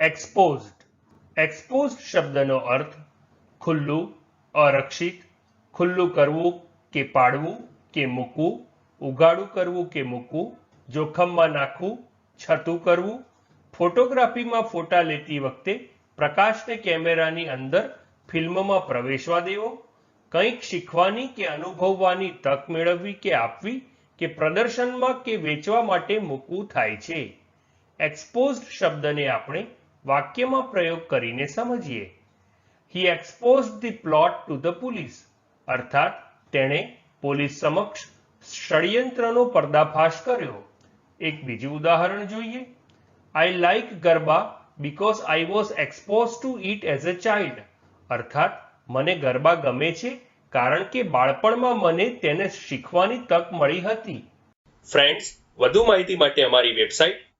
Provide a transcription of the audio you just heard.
Exposed exposed શબ્દનો અર્થ ખુલ્લું, અરક્ષિત, ખુલ્લું કરવું કે પાડવું કે મૂકવું, ઉગાડું કરવું કે મૂકવું, જોખમમાં નાખવું, છતું કરવું. ફોટોગ્રાફીમાં ફોટા લેતી વખતે પ્રકાશને કેમેરાની અંદર ફિલ્મમાં પ્રવેશવા દેવો. કંઈક શીખવાની કે અનુભવવાની તક મેળવવી કે આપવી કે પ્રદર્શનમાં કે વેચવા માટે મૂકવું થાય છે. એક્સપોઝડ શબ્દને આપણે વાક્યમાં પ્રયોગ કરીને સમજીએ. He expose the plot to the police અર્થાત, તેણે પોલીસ સમક્ષ ષડયંત્રનો પર્દાફાશ કર્યો. એક બીજું ઉદાહરણ જોઈએ. I like garba because I was expose to it as a child અર્થાત, મને ગરબા ગમે છે કારણ કે બાળપણમાં મને તેને શીખવાની તક મળી હતી. ફ્રેન્ડ્સ વધુ માહિતી માટે અમારી website